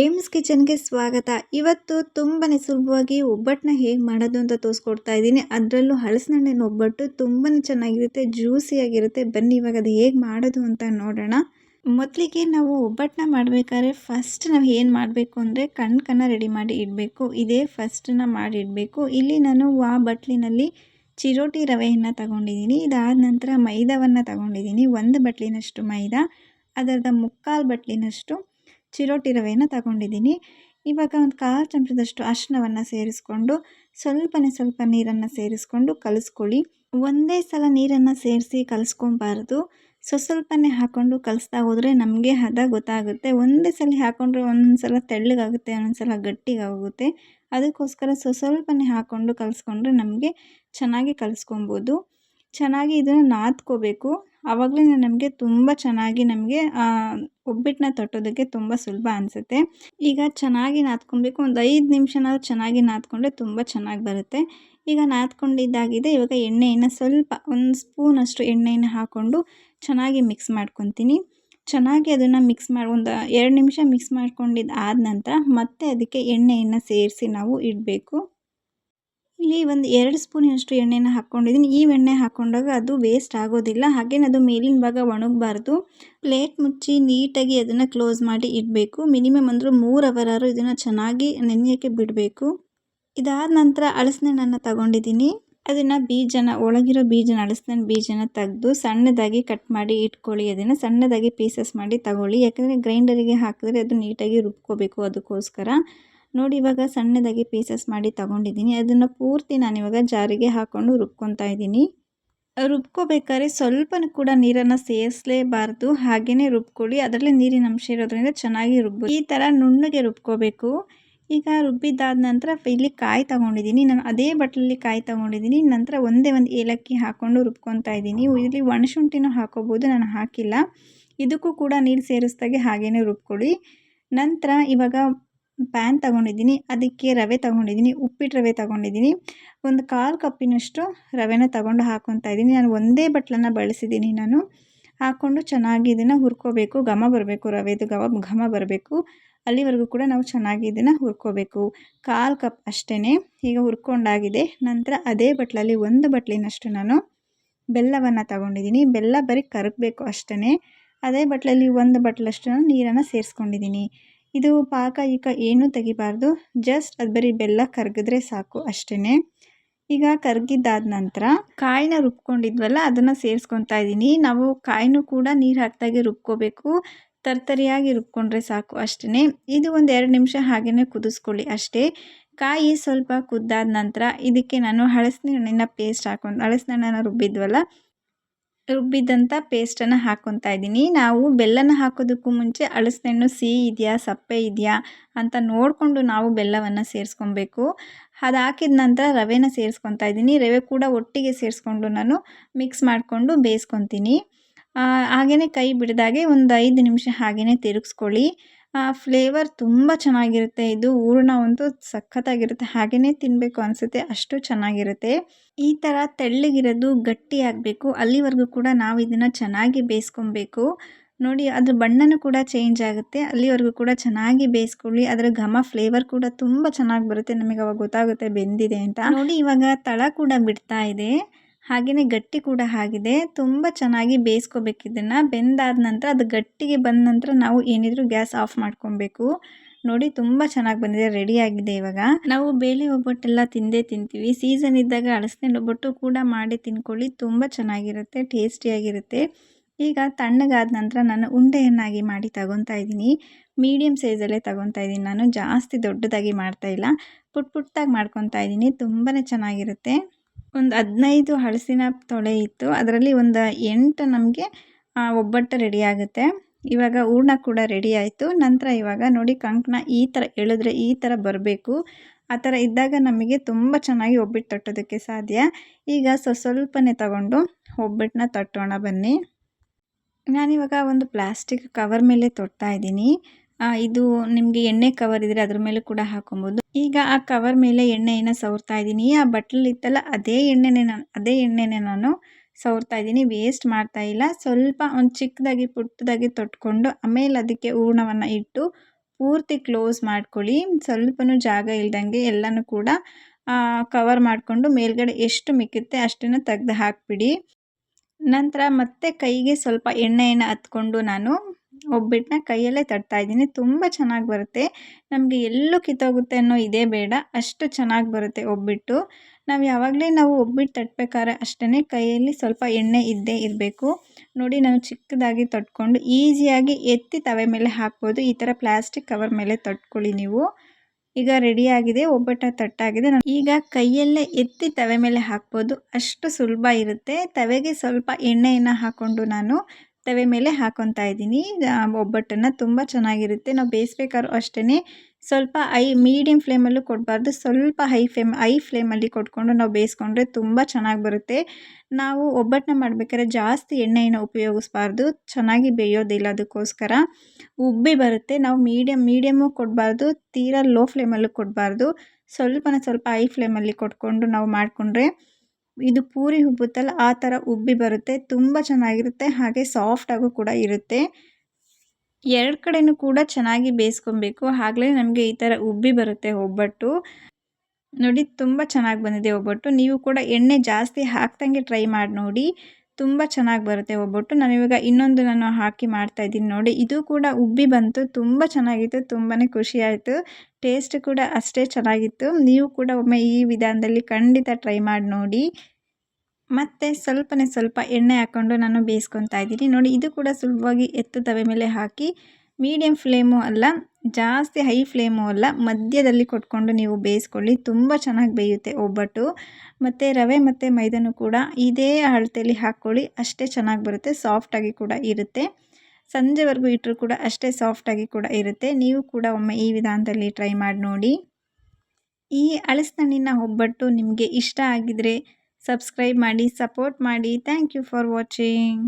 AIIMS ಕಿಚನ್ಗೆ ಸ್ವಾಗತ. ಇವತ್ತು ತುಂಬಾ ಸುಲಭವಾಗಿ ಒಬ್ಬಟ್ಟನ್ನ ಹೇಗೆ ಮಾಡೋದು ಅಂತ ತೋರಿಸ್ಕೊಡ್ತಾ ಇದ್ದೀನಿ. ಅದರಲ್ಲೂ ಹಳಸಿನಣ್ಣಿನ ಒಬ್ಬಟ್ಟು ತುಂಬಾ ಚೆನ್ನಾಗಿರುತ್ತೆ, ಜ್ಯೂಸಿಯಾಗಿರುತ್ತೆ. ಬನ್ನಿ, ಇವಾಗ ಅದು ಹೇಗೆ ಮಾಡೋದು ಅಂತ ನೋಡೋಣ. ಮೊದಲಿಗೆ ನಾವು ಒಬ್ಬಟ್ಟನ್ನ ಮಾಡಬೇಕಾದ್ರೆ ಫಸ್ಟ್ ನಾವು ಏನು ಮಾಡಬೇಕು ಅಂದರೆ ಕಣ್ಕನ್ನು ರೆಡಿ ಮಾಡಿ ಇಡಬೇಕು. ಇದೇ ಫಸ್ಟನ್ನ ಮಾಡಿ ಇಡಬೇಕು. ಇಲ್ಲಿ ನಾನು ಆ ಬಟ್ಲಿನಲ್ಲಿ ಚಿರೋಟಿ ರವೆಯನ್ನು ತಗೊಂಡಿದ್ದೀನಿ. ಇದಾದ ನಂತರ ಮೈದಾವನ್ನು ತಗೊಂಡಿದ್ದೀನಿ. ಒಂದು ಬಟ್ಲಿನಷ್ಟು ಮೈದಾ, ಅದರದ ಮುಕ್ಕಾಲು ಬಟ್ಲಿನಷ್ಟು ಚಿರೋಟಿ ರವೆಯನ್ನು ತಗೊಂಡಿದ್ದೀನಿ. ಇವಾಗ ಒಂದು ಕಾಲು ಚಮಚದಷ್ಟು ಅರಿಶಿನವನ್ನು ಸೇರಿಸ್ಕೊಂಡು ಸ್ವಲ್ಪನೇ ಸ್ವಲ್ಪ ನೀರನ್ನು ಸೇರಿಸ್ಕೊಂಡು ಕಲಿಸ್ಕೊಳ್ಳಿ. ಒಂದೇ ಸಲ ನೀರನ್ನು ಸೇರಿಸಿ ಕಲಿಸ್ಕೊಬಾರ್ದು. ಸ್ವ ಸ್ವಲ್ಪನೇ ಹಾಕ್ಕೊಂಡು ಕಲಿಸ್ತಾ ಹೋದರೆ ನಮಗೆ ಹದ ಗೊತ್ತಾಗುತ್ತೆ. ಒಂದೇ ಸಲ ಹಾಕ್ಕೊಂಡ್ರೆ ಒಂದೊಂದು ಸಲ ತೆಳ್ಳಗಾಗುತ್ತೆ ಒಂದೊಂದು ಸಲ ಗಟ್ಟಿಗಾಗುತ್ತೆ. ಅದಕ್ಕೋಸ್ಕರ ಸ್ವ ಸ್ವಲ್ಪನೇ ಹಾಕ್ಕೊಂಡು ಕಲಿಸ್ಕೊಂಡ್ರೆ ನಮಗೆ ಚೆನ್ನಾಗಿ ಕಲಿಸ್ಕೊಬೋದು. ಚೆನ್ನಾಗಿ ಇದನ್ನು ನಾದ್ಕೋಬೇಕು. ಆವಾಗಲೇ ನಮಗೆ ತುಂಬ ಚೆನ್ನಾಗಿ ನಮಗೆ ಒಬ್ಬಟ್ಟನ್ನ ತಟ್ಟೋದಕ್ಕೆ ತುಂಬ ಸುಲಭ ಅನಿಸುತ್ತೆ. ಈಗ ಚೆನ್ನಾಗಿ ನಾದ್ಕೊಬೇಕು ಒಂದು ಐದು ನಿಮಿಷನಾದ್ರು ಚೆನ್ನಾಗಿ ನಾದ್ಕೊಂಡ್ರೆ ತುಂಬ ಚೆನ್ನಾಗಿ ಬರುತ್ತೆ. ಈಗ ನಾದ್ಕೊಂಡಿದ್ದಾಗಿದೆ ಇವಾಗ ಎಣ್ಣೆಯನ್ನು ಸ್ವಲ್ಪ, ಒಂದು ಸ್ಪೂನಷ್ಟು ಎಣ್ಣೆಯನ್ನು ಹಾಕ್ಕೊಂಡು ಚೆನ್ನಾಗಿ ಮಿಕ್ಸ್ ಮಾಡ್ಕೊತೀನಿ. ಚೆನ್ನಾಗಿ ಅದನ್ನು ಮಿಕ್ಸ್ ಮಾಡಿ, ಒಂದು ಎರಡು ನಿಮಿಷ ಮಿಕ್ಸ್ ಮಾಡ್ಕೊಂಡಿದ್ದು ಆದ ನಂತರ ಮತ್ತೆ ಅದಕ್ಕೆ ಎಣ್ಣೆಯನ್ನು ಸೇರಿಸಿ ನಾವು ಇಡಬೇಕು. ಇಲ್ಲಿ ಒಂದು ಎರಡು ಸ್ಪೂನಿನಷ್ಟು ಎಣ್ಣೆನ ಹಾಕ್ಕೊಂಡಿದ್ದೀನಿ. ಈ ಎಣ್ಣೆ ಹಾಕ್ಕೊಂಡಾಗ ಅದು ವೇಸ್ಟ್ ಆಗೋದಿಲ್ಲ. ಹಾಗೇನೆ ಅದು ಮೇಲಿನ ಭಾಗ ಒಣಗಬಾರ್ದು. ಪ್ಲೇಟ್ ಮುಚ್ಚಿ ನೀಟಾಗಿ ಅದನ್ನು ಕ್ಲೋಸ್ ಮಾಡಿ ಇಡಬೇಕು. ಮಿನಿಮಮ್ ಅಂದರೂ ಮೂರು ಅವರಾರು ಇದನ್ನು ಚೆನ್ನಾಗಿ ನೆನೆಯೋಕ್ಕೆ ಬಿಡಬೇಕು. ಇದಾದ ನಂತರ ಅಳಸನೆಣ್ಣನ್ನು ತಗೊಂಡಿದ್ದೀನಿ. ಅದನ್ನು ಬೀಜನ, ಒಳಗಿರೋ ಬೀಜನ ಅಳಸನೆ ಬೀಜನ ತೆಗೆದು ಸಣ್ಣದಾಗಿ ಕಟ್ ಮಾಡಿ ಇಟ್ಕೊಳ್ಳಿ. ಅದನ್ನು ಸಣ್ಣದಾಗಿ ಪೀಸಸ್ ಮಾಡಿ ತಗೊಳ್ಳಿ. ಯಾಕಂದರೆ ಗ್ರೈಂಡರಿಗೆ ಹಾಕಿದ್ರೆ ಅದು ನೀಟಾಗಿ ರುಬ್ಕೋಬೇಕು ಅದಕ್ಕೋಸ್ಕರ. ನೋಡಿ ಇವಾಗ ಸಣ್ಣದಾಗಿ ಪೀಸಸ್ ಮಾಡಿ ತಗೊಂಡಿದ್ದೀನಿ. ಅದನ್ನು ಪೂರ್ತಿ ನಾನಿವಾಗ ಜಾರಿಗೆ ಹಾಕ್ಕೊಂಡು ರುಬ್ಕೊತಾ ಇದ್ದೀನಿ. ರುಬ್ಕೋಬೇಕಾದ್ರೆ ಸ್ವಲ್ಪ ಕೂಡ ನೀರನ್ನು ಸೇರಿಸಲೇಬಾರ್ದು. ಹಾಗೆಯೇ ರುಬ್ಕೊಳ್ಳಿ. ಅದರಲ್ಲಿ ನೀರಿನ ಅಂಶ ಇರೋದ್ರಿಂದ ಚೆನ್ನಾಗಿ ರುಬ್ಬು ಈ ಥರ ನುಣ್ಣಗೆ ರುಬ್ಕೋಬೇಕು. ಈಗ ರುಬ್ಬಿದ್ದಾದ ನಂತರ ಇಲ್ಲಿ ಕಾಯಿ ತೊಗೊಂಡಿದ್ದೀನಿ. ನಾನು ಅದೇ ಬಟ್ಲಲ್ಲಿ ಕಾಯಿ ತೊಗೊಂಡಿದ್ದೀನಿ. ನಂತರ ಒಂದೇ ಒಂದು ಏಲಕ್ಕಿ ಹಾಕ್ಕೊಂಡು ರುಬ್ಕೊತಾ ಇದ್ದೀನಿ. ಇಲ್ಲಿ ಒಣಶುಂಠಿನೂ ಹಾಕೋಬೋದು. ನಾನು ಹಾಕಿಲ್ಲ. ಇದಕ್ಕೂ ಕೂಡ ನೀರು ಸೇರಿಸ್ದಾಗೆ ಹಾಗೇ ರುಬ್ಕೊಳ್ಳಿ. ನಂತರ ಇವಾಗ ಪ್ಯಾನ್ ತಗೊಂಡಿದ್ದೀನಿ, ಅದಕ್ಕೆ ರವೆ ತಗೊಂಡಿದ್ದೀನಿ, ಉಪ್ಪಿಟ್ಟು ರವೆ ತಗೊಂಡಿದ್ದೀನಿ. ಒಂದು ಕಾಲು ಕಪ್ಪಿನಷ್ಟು ರವೆನ ತಗೊಂಡು ಹಾಕ್ಕೊತಾ ಇದ್ದೀನಿ. ನಾನು ಒಂದೇ ಬಟ್ಲನ್ನು ಬಳಸಿದ್ದೀನಿ ನಾನು. ಹಾಕ್ಕೊಂಡು ಚೆನ್ನಾಗಿ ಇದನ್ನು ಹುರ್ಕೋಬೇಕು. ಘಮ ಬರಬೇಕು, ರವೆದು ಘಮ ಘಮ ಬರಬೇಕು. ಅಲ್ಲಿವರೆಗೂ ಕೂಡ ನಾವು ಚೆನ್ನಾಗಿ ಇದನ್ನು ಹುರ್ಕೋಬೇಕು. ಕಾಲು ಕಪ್ ಅಷ್ಟೇ ಈಗ ಹುರ್ಕೊಂಡಾಗಿದೆ. ನಂತರ ಅದೇ ಬಟ್ಲಲ್ಲಿ ಒಂದು ಬಟ್ಲಿನಷ್ಟು ನಾನು ಬೆಲ್ಲವನ್ನು ತಗೊಂಡಿದ್ದೀನಿ. ಬೆಲ್ಲ ಬರೀ ಕರಗಬೇಕು ಅಷ್ಟೇ ಅದೇ ಬಟ್ಲಲ್ಲಿ ಒಂದು ಬಟ್ಲಷ್ಟು ನಾನು ನೀರನ್ನು ಸೇರಿಸ್ಕೊಂಡಿದ್ದೀನಿ. ಇದು ಪಾಕ ಈಗ ಏನೂ ತೆಗಿಬಾರ್ದು. ಜಸ್ಟ್ ಅದು ಬರೀ ಬೆಲ್ಲ ಕರಗಿದ್ರೆ ಸಾಕು ಅಷ್ಟೇ ಈಗ ಕರ್ಗಿದ್ದಾದ ನಂತರ ಕಾಯಿನ ರುಬ್ಕೊಂಡಿದ್ವಲ್ಲ, ಅದನ್ನು ಸೇರಿಸ್ಕೊತಾ ಇದ್ದೀನಿ ನಾವು ಕಾಯಿನೂ ಕೂಡ ನೀರು ಹಾಕ್ದಾಗೆ ರುಬ್ಕೋಬೇಕು. ತರ್ತರಿಯಾಗಿ ರುಬ್ಕೊಂಡ್ರೆ ಸಾಕು ಅಷ್ಟೇ ಇದು ಒಂದು ಎರಡು ನಿಮಿಷ ಹಾಗೆಯೇ ಕುದಿಸ್ಕೊಳ್ಳಿ ಅಷ್ಟೇ. ಕಾಯಿ ಸ್ವಲ್ಪ ಕುದ್ದಾದ ನಂತರ ಇದಕ್ಕೆ ನಾನು ಹಳಸಿನ ಹಣ್ಣಿನ ಪೇಸ್ಟ್ ಹಾಕೊಂಡು ಹಳಸಿನ ಹಣ್ಣನ್ನು ರುಬ್ಬಿದ್ವಲ್ಲ ರುಬ್ಬಿದ್ದಂಥ ಪೇಸ್ಟನ್ನು ಹಾಕ್ಕೊತಾ ಇದ್ದೀನಿ. ನಾವು ಬೆಲ್ಲನ ಹಾಕೋದಕ್ಕೂ ಮುಂಚೆ ಹಣ್ಣು ಸಿಹಿ ಇದೆಯಾ, ಸಪ್ಪೆ ಇದೆಯಾ ಅಂತ ನೋಡಿಕೊಂಡು ನಾವು ಬೆಲ್ಲವನ್ನು ಸೇರಿಸ್ಕೊಬೇಕು. ಅದು ಹಾಕಿದ ನಂತರ ರವೆನ ಸೇರಿಸ್ಕೊತಾ ಇದ್ದೀನಿ. ರವೆ ಕೂಡ ಒಟ್ಟಿಗೆ ಸೇರಿಸ್ಕೊಂಡು ನಾನು ಮಿಕ್ಸ್ ಮಾಡಿಕೊಂಡು ಬೇಯಿಸ್ಕೊತೀನಿ. ಹಾಗೆಯೇ ಕೈ ಬಿಡಿದಾಗೆ ಒಂದು ಐದು ನಿಮಿಷ ಹಾಗೆಯೇ ತಿರುಗಿಸ್ಕೊಳ್ಳಿ. ಫ್ಲೇವರ್ ತುಂಬ ಚೆನ್ನಾಗಿರುತ್ತೆ. ಇದು ಹೂರ್ಣ ಒಂದು ಸಖತ್ತಾಗಿರುತ್ತೆ. ಹಾಗೆಯೇ ತಿನ್ನಬೇಕು ಅನಿಸುತ್ತೆ. ಅಷ್ಟು ಚೆನ್ನಾಗಿರುತ್ತೆ. ಈ ಥರ ತೆಳ್ಳಗಿರೋದು ಗಟ್ಟಿ ಆಗಬೇಕು. ಅಲ್ಲಿವರೆಗೂ ಕೂಡ ನಾವು ಇದನ್ನು ಚೆನ್ನಾಗಿ ಬೇಯಿಸ್ಕೊಬೇಕು. ನೋಡಿ ಅದ್ರ ಬಣ್ಣನೂ ಕೂಡ ಚೇಂಜ್ ಆಗುತ್ತೆ. ಅಲ್ಲಿವರೆಗೂ ಕೂಡ ಚೆನ್ನಾಗಿ ಬೇಯಿಸ್ಕೊಳ್ಳಿ. ಅದರ ಘಮ ಫ್ಲೇವರ್ ಕೂಡ ತುಂಬ ಚೆನ್ನಾಗಿ ಬರುತ್ತೆ. ನಮಗೆ ಅವಾಗ ಗೊತ್ತಾಗುತ್ತೆ ಬೆಂದಿದೆ ಅಂತ. ನೋಡಿ, ಇವಾಗ ತಳ ಕೂಡ ಬಿಡ್ತಾ ಇದೆ. ಹಾಗೆಯೇ ಗಟ್ಟಿ ಕೂಡ ಆಗಿದೆ. ತುಂಬ ಚೆನ್ನಾಗಿ ಬೇಯಿಸ್ಕೋಬೇಕು ಇದನ್ನು. ಬೆಂದಾದ ನಂತರ ಅದು ಗಟ್ಟಿಗೆ ಬಂದ ನಂತರ ನಾವು ಏನಿದ್ರೂ ಗ್ಯಾಸ್ ಆಫ್ ಮಾಡ್ಕೊಬೇಕು. ನೋಡಿ ತುಂಬ ಚೆನ್ನಾಗಿ ಬಂದಿದೆ. ರೆಡಿಯಾಗಿದೆ ಇವಾಗ. ನಾವು ಬೇಳೆ ಒಬ್ಬಟ್ಟೆಲ್ಲ ತಿಂದೇ ತಿಂತೀವಿ. ಸೀಸನ್ ಇದ್ದಾಗ ಹಳಸಿನ ಒಬ್ಬಟ್ಟು ಕೂಡ ಮಾಡಿ ತಿನ್ಕೊಳ್ಳಿ. ತುಂಬ ಚೆನ್ನಾಗಿರುತ್ತೆ. ಟೇಸ್ಟಿಯಾಗಿರುತ್ತೆ. ಈಗ ತಣ್ಣಗಾದ ನಂತರ ನಾನು ಉಂಡೆಯನ್ನಾಗಿ ಮಾಡಿ ತಗೊತಾ ಇದ್ದೀನಿ. ಮೀಡಿಯಮ್ ಸೈಜಲ್ಲೇ ತಗೊತಾ ಇದ್ದೀನಿ. ನಾನು ಜಾಸ್ತಿ ದೊಡ್ಡದಾಗಿ ಮಾಡ್ತಾಯಿಲ್ಲ ಪುಟ್ ಪುಟ್ಟಾಗಿ ಮಾಡ್ಕೊತಾ ಇದ್ದೀನಿ. ತುಂಬಾ ಚೆನ್ನಾಗಿರುತ್ತೆ. ಒಂದು ಹದಿನೈದು ಹಲಸಿನ ತೊಳೆ ಇತ್ತು. ಅದರಲ್ಲಿ ಒಂದು ಎಂಟು ನಮಗೆ ಒಬ್ಬಟ್ಟು ರೆಡಿ ಆಗುತ್ತೆ. ಇವಾಗ ಹೂರ್ಣ ಕೂಡ ರೆಡಿ ಆಯಿತು. ನಂತರ ಇವಾಗ ನೋಡಿ ಕಂಕಣ ಈ ಥರ ಎಳೆದ್ರೆ ಈ ಥರ ಬರಬೇಕು. ಆ ಥರ ಇದ್ದಾಗ ನಮಗೆ ತುಂಬ ಚೆನ್ನಾಗಿ ಒಬ್ಬಿಟ್ಟು ತಟ್ಟೋದಕ್ಕೆ ಸಾಧ್ಯ. ಈಗ ಸ್ವ ಸ್ವಲ್ಪನೇ ತಗೊಂಡು ಒಬ್ಬಟ್ಟನ್ನ ತಟ್ಟೋಣ ಬನ್ನಿ. ನಾನಿವಾಗ ಒಂದು ಪ್ಲಾಸ್ಟಿಕ್ ಕವರ್ ಮೇಲೆ ತೊಡ್ತಾ ಇದ್ದೀನಿ. ಇದು ನಿಮಗೆ ಎಣ್ಣೆ ಕವರ್ ಇದ್ದರೆ ಅದ್ರ ಮೇಲೆ ಕೂಡ ಹಾಕೊಬೋದು. ಈಗ ಆ ಕವರ್ ಮೇಲೆ ಎಣ್ಣೆಯನ್ನು ಸವರ್ತಾ ಇದ್ದೀನಿ. ಆ ಇತ್ತಲ್ಲ, ಅದೇ ಎಣ್ಣೆನೇ ನಾನು, ಅದೇ ಎಣ್ಣೆನೇ ನಾನು ಸವರ್ತಾ ಇದ್ದೀನಿ. ವೇಸ್ಟ್ ಮಾಡ್ತಾ ಇಲ್ಲ. ಸ್ವಲ್ಪ ಒಂದು ಚಿಕ್ಕದಾಗಿ ಪುಟ್ಟದಾಗಿ ತೊಟ್ಕೊಂಡು ಆಮೇಲೆ ಅದಕ್ಕೆ ಹೂರ್ಣವನ್ನು ಇಟ್ಟು ಪೂರ್ತಿ ಕ್ಲೋಸ್ ಮಾಡ್ಕೊಳ್ಳಿ. ಸ್ವಲ್ಪನೂ ಜಾಗ ಇಲ್ದಂಗೆ ಎಲ್ಲನೂ ಕೂಡ ಕವರ್ ಮಾಡಿಕೊಂಡು ಮೇಲ್ಗಡೆ ಎಷ್ಟು ಮಿಕ್ಕುತ್ತೆ ಅಷ್ಟನ್ನು ತೆಗ್ದು ಹಾಕಿಬಿಡಿ. ನಂತರ ಮತ್ತೆ ಕೈಗೆ ಸ್ವಲ್ಪ ಎಣ್ಣೆಯನ್ನು ಹತ್ಕೊಂಡು ನಾನು ಒಬ್ಬಿಟ್ಟನ್ನ ಕೈಯಲ್ಲೇ ತಟ್ತಾ ಇದ್ದೀನಿ. ತುಂಬ ಚೆನ್ನಾಗಿ ಬರುತ್ತೆ. ನಮಗೆ ಎಲ್ಲೂ ಕಿತ್ತೋಗುತ್ತೆ ಅನ್ನೋ ಇದೇ ಬೇಡ. ಅಷ್ಟು ಚೆನ್ನಾಗಿ ಬರುತ್ತೆ ಒಬ್ಬಿಟ್ಟು. ನಾವು ಯಾವಾಗಲೇ ನಾವು ಒಬ್ಬಿಟ್ಟು ತಟ್ಟಬೇಕಾದ್ರೆ ಅಷ್ಟೇ ಕೈಯಲ್ಲಿ ಸ್ವಲ್ಪ ಎಣ್ಣೆ ಇದ್ದೇ ಇರಬೇಕು. ನೋಡಿ, ನಾನು ಚಿಕ್ಕದಾಗಿ ತಟ್ಕೊಂಡು ಈಸಿಯಾಗಿ ಎತ್ತಿ ತವೆ ಮೇಲೆ ಹಾಕ್ಬೋದು. ಈ ಥರ ಪ್ಲಾಸ್ಟಿಕ್ ಕವರ್ ಮೇಲೆ ತಟ್ಕೊಳ್ಳಿ ನೀವು. ಈಗ ರೆಡಿಯಾಗಿದೆ ಒಬ್ಬಟ್ಟ ತಟ್ಟಾಗಿದೆ. ಈಗ ಕೈಯಲ್ಲೇ ಎತ್ತಿ ತವೆ ಮೇಲೆ ಹಾಕ್ಬೋದು. ಅಷ್ಟು ಸುಲಭ ಇರುತ್ತೆ. ತವೆಗೆ ಸ್ವಲ್ಪ ಎಣ್ಣೆಯನ್ನು ಹಾಕ್ಕೊಂಡು ನಾನು ತವೆ ಮೇಲೆ ಹಾಕೊತಾ ಇದ್ದೀನಿ. ಒಬ್ಬಟ್ಟನ್ನು ತುಂಬ ಚೆನ್ನಾಗಿರುತ್ತೆ. ನಾವು ಬೇಯಿಸ್ಬೇಕಾದ್ರು ಅಷ್ಟೇ ಸ್ವಲ್ಪ ಐ ಮೀಡಿಯಮ್ ಫ್ಲೇಮಲ್ಲೂ ಕೊಡಬಾರ್ದು. ಸ್ವಲ್ಪ ಹೈ ಫ್ಲೇಮ್, ಐ ಫ್ಲೇಮಲ್ಲಿ ಕೊಟ್ಕೊಂಡು ನಾವು ಬೇಯಿಸ್ಕೊಂಡ್ರೆ ತುಂಬ ಚೆನ್ನಾಗಿ ಬರುತ್ತೆ. ನಾವು ಒಬ್ಬಟ್ಟನ್ನ ಮಾಡಬೇಕಾದ್ರೆ ಜಾಸ್ತಿ ಎಣ್ಣೆಯನ್ನು ಉಪಯೋಗಿಸ್ಬಾರ್ದು. ಚೆನ್ನಾಗಿ ಬೇಯೋದಿಲ್ಲ ಅದಕ್ಕೋಸ್ಕರ. ಉಬ್ಬಿ ಬರುತ್ತೆ. ನಾವು ಮೀಡಿಯಮ್ ಮೀಡಿಯಮ್ಮು ಕೊಡಬಾರ್ದು. ತೀರಾ ಲೋ ಫ್ಲೇಮಲ್ಲೂ ಕೊಡಬಾರ್ದು. ಸ್ವಲ್ಪನ ಸ್ವಲ್ಪ ಐ ಫ್ಲೇಮಲ್ಲಿ ಕೊಟ್ಕೊಂಡು ನಾವು ಮಾಡಿಕೊಂಡ್ರೆ ಇದು ಪೂರಿ ಉಬ್ಬುತ್ತಲ್ಲ, ಆ ಥರ ಉಬ್ಬಿ ಬರುತ್ತೆ. ತುಂಬ ಚೆನ್ನಾಗಿರುತ್ತೆ, ಹಾಗೆ ಸಾಫ್ಟಾಗೂ ಕೂಡ ಇರುತ್ತೆ. ಎರಡು ಕಡೆಯೂ ಕೂಡ ಚೆನ್ನಾಗಿ ಬೇಯಿಸ್ಕೊಬೇಕು. ಆಗಲೇ ನಮಗೆ ಈ ಥರ ಉಬ್ಬಿ ಬರುತ್ತೆ ಒಬ್ಬಟ್ಟು. ನೋಡಿ, ತುಂಬ ಚೆನ್ನಾಗಿ ಬಂದಿದೆ ಒಬ್ಬಟ್ಟು. ನೀವು ಕೂಡ ಎಣ್ಣೆ ಜಾಸ್ತಿ ಹಾಕ್ದಂಗೆ ಟ್ರೈ ಮಾಡಿ ನೋಡಿ. ತುಂಬ ಚೆನ್ನಾಗಿ ಬರುತ್ತೆ ಒಬ್ಬಟ್ಟು. ನಾನು ಇವಾಗ ಇನ್ನೊಂದು ನಾನು ಹಾಕಿ ಮಾಡ್ತಾ ಇದ್ದೀನಿ ನೋಡಿ. ಇದು ಕೂಡ ಉಬ್ಬಿ ಬಂತು. ತುಂಬ ಚೆನ್ನಾಗಿತ್ತು. ತುಂಬಾ ಖುಷಿಯಾಯಿತು ಟೇಸ್ಟ್ ಕೂಡ ಅಷ್ಟೇ ಚೆನ್ನಾಗಿತ್ತು. ನೀವು ಕೂಡ ಒಮ್ಮೆ ಈ ವಿಧಾನದಲ್ಲಿ ಖಂಡಿತ ಟ್ರೈ ಮಾಡಿ ನೋಡಿ. ಮತ್ತು ಸ್ವಲ್ಪನೇ ಸ್ವಲ್ಪ ಎಣ್ಣೆ ಹಾಕ್ಕೊಂಡು ನಾನು ಬೇಯಿಸ್ಕೊತಾ ಇದ್ದೀನಿ. ನೋಡಿ, ಇದು ಕೂಡ ಸುಲಭವಾಗಿ ಎತ್ತು ತವೆ ಮೇಲೆ ಹಾಕಿ ಮೀಡಿಯಮ್ ಫ್ಲೇಮು ಅಲ್ಲ, ಜಾಸ್ತಿ ಹೈ ಫ್ಲೇಮು ಅಲ್ಲ, ಮಧ್ಯದಲ್ಲಿ ಕೊಟ್ಕೊಂಡು ನೀವು ಬೇಯಿಸ್ಕೊಳ್ಳಿ. ತುಂಬ ಚೆನ್ನಾಗಿ ಬೇಯುತ್ತೆ ಒಬ್ಬಟ್ಟು. ಮತ್ತು ರವೆ ಮತ್ತು ಮೈದಾನು ಕೂಡ ಇದೇ ಅಳತೆಯಲ್ಲಿ ಹಾಕ್ಕೊಳ್ಳಿ, ಅಷ್ಟೇ ಚೆನ್ನಾಗಿ ಬರುತ್ತೆ ಸಾಫ್ಟಾಗಿ ಕೂಡ ಇರುತ್ತೆ. ಸಂಜೆವರೆಗೂ ಇಟ್ಟರು ಕೂಡ ಅಷ್ಟೇ ಸಾಫ್ಟಾಗಿ ಕೂಡ ಇರುತ್ತೆ. ನೀವು ಕೂಡ ಒಮ್ಮೆ ಈ ವಿಧಾನದಲ್ಲಿ ಟ್ರೈ ಮಾಡಿ ನೋಡಿ. ಈ ಅಳಸಣ್ಣಿನ ಒಬ್ಬಟ್ಟು ನಿಮಗೆ ಇಷ್ಟ ಆಗಿದರೆ ಸಬ್ಸ್ಕ್ರೈಬ್ ಮಾಡಿ ಸಪೋರ್ಟ್ ಮಾಡಿ. Thank you for watching